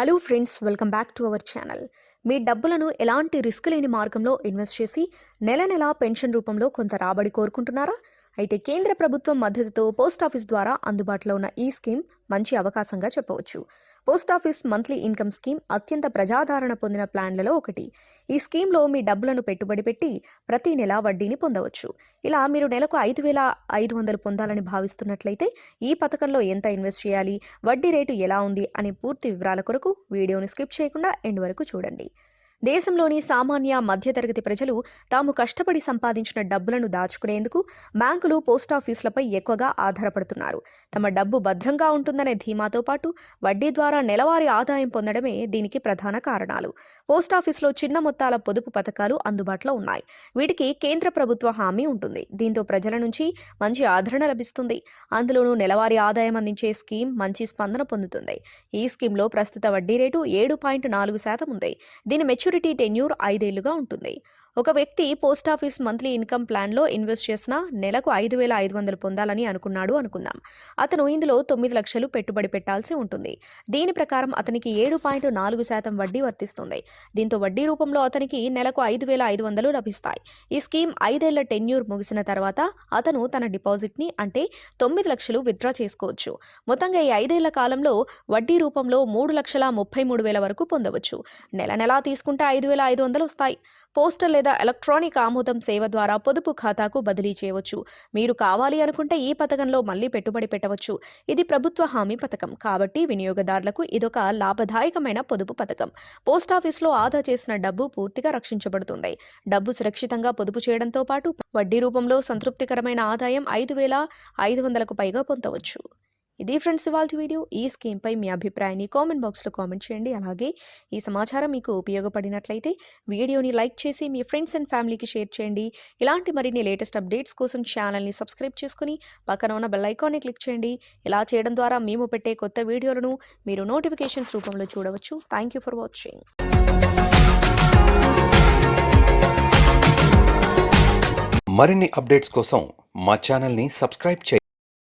Hello friends welcome back to our channel మీ డబ్బులను ఎలాంటి risk లేని మార్గంలో ఇన్వెస్ట్ చేసి నెల నెలా పెన్షన్ రూపంలో కొంత రాబడి కోరుకుంటున్నారా? అయితే కేంద్ర ప్రభుత్వం మద్దతుతో పోస్ట్ ఆఫీస్ ద్వారా అందుబాటులో ఉన్న ఈ స్కీమ్ మంచి అవకాశంగా చెప్పవచ్చు. Post office monthly income scheme అత్యంత ప్రజాదరణ పొందిన ప్లాన్లలో ఒకటి. ఈ స్కీమ్లో మీ డబ్బులను పెట్టుబడి పెట్టి ప్రతి నెల వడ్డీని పొందవచ్చు. ఇలా మీరు నెలకు ఐదు వేల ఐదు వందలు పొందాలని భావిస్తున్నట్లయితే ఈ పథకంలో ఎంత ఇన్వెస్ట్ చేయాలి? వడ్డీ రేటు ఎలా ఉంది? అనే పూర్తి వివరాల కొరకు వీడియోను స్కిప్ చేయకుండా ఎండ్ వరకు చూడండి. దేశంలోని సామాన్య మధ్యతరగతి ప్రజలు తాము కష్టపడి సంపాదించిన డబ్బులను దాచుకునేందుకు బ్యాంకులు పోస్టాఫీసులపై ఎక్కువగా ఆధారపడుతున్నారు. తమ డబ్బు భద్రంగా ఉంటుందనే ధీమాతో పాటు వడ్డీ ద్వారా నెలవారీ ఆదాయం పొందడమే దీనికి ప్రధాన కారణాలు. పోస్టాఫీసులో చిన్న మొత్తాల పొదుపు పథకాలు అందుబాటులో ఉన్నాయి. వీటికి కేంద్ర ప్రభుత్వ హామీ ఉంటుంది. దీంతో ప్రజల నుంచి మంచి ఆదరణ లభిస్తుంది. అందులోనూ నెలవారీ ఆదాయం అందించే స్కీమ్ మంచి స్పందన పొందుతుంది. ఈ స్కీమ్లో ప్రస్తుత వడ్డీ రేటు ఏడు పాయింట్ నాలుగు శాతం ఉంది. దీని మెచ్యూరిటీ టెన్యూర్ ఐదేళ్ళుగా ఉంటుంది. ఒక వ్యక్తి పోస్టాఫీస్ మంత్లీ ఇన్కమ్ ప్లాన్లో ఇన్వెస్ట్ చేసిన నెలకు ఐదు వేల ఐదు వందలు పొందాలని అనుకున్నాడు అనుకుందాం. అతను ఇందులో తొమ్మిది లక్షలు పెట్టుబడి పెట్టాల్సి ఉంటుంది. దీని ప్రకారం అతనికి ఏడు పాయింట్ నాలుగు శాతం వడ్డీ వర్తిస్తుంది. దీంతో వడ్డీ రూపంలో అతనికి నెలకు ఐదు వేల ఐదు వందలు లభిస్తాయి. ఈ స్కీమ్ ఐదేళ్ళ టెన్యూర్ ముగిసిన తర్వాత అతను తన డిపాజిట్ని అంటే తొమ్మిది లక్షలు విత్డ్రా చేసుకోవచ్చు. మొత్తంగా ఈ ఐదేళ్ళ కాలంలో వడ్డీ రూపంలో మూడు లక్షల ముప్పై మూడు వేల వరకు పొందవచ్చు. నెల నెలా తీసుకుంటే ఐదు వేల ఐదు వందలు వస్తాయి. పోస్టల్ లేదా ఎలక్ట్రానిక్ ఆమోదం సేవ ద్వారా పొదుపు ఖాతాకు బదిలీ చేయవచ్చు. మీరు కావాలి అనుకుంటే ఈ పథకంలో మళ్ళీ పెట్టుబడి పెట్టవచ్చు. ఇది ప్రభుత్వ హామీ పథకం. కాబట్టి వినియోగదారులకు ఇదొక లాభదాయకమైన పొదుపు పథకం. పోస్టాఫీస్లో ఆదా చేసిన డబ్బు పూర్తిగా రక్షించబడుతుంది. డబ్బు సురక్షితంగా పొదుపు చేయడంతో పాటు వడ్డీ రూపంలో సంతృప్తికరమైన ఆదాయం ఐదు వేల ఐదు వందలకు పైగా పొందవచ్చు. ఇది ఫ్రెండ్స్ ఇవాళ వీడియో. ఈ స్కీమ్పై మీ అభిప్రాయాన్ని కామెంట్ బాక్స్లో కామెంట్ చేయండి. అలాగే ఈ సమాచారం మీకు ఉపయోగపడినట్లయితే వీడియోని లైక్ చేసి మీ ఫ్రెండ్స్ అండ్ ఫ్యామిలీకి షేర్ చేయండి. ఇలాంటి మరిన్ని లేటెస్ట్ అప్డేట్స్ కోసం ఛానల్ని సబ్స్క్రైబ్ చేసుకుని పక్కన ఉన్న బెల్ ఐకాన్ని క్లిక్ చేయండి. ఇలా చేయడం ద్వారా మేము పెట్టే కొత్త వీడియోలను మీరు నోటిఫికేషన్స్ రూపంలో చూడవచ్చు. Thank you for watching. మరిన్ని అప్డేట్స్ కోసం మా ఛానల్ని సబ్స్క్రైబ్ చేయండి.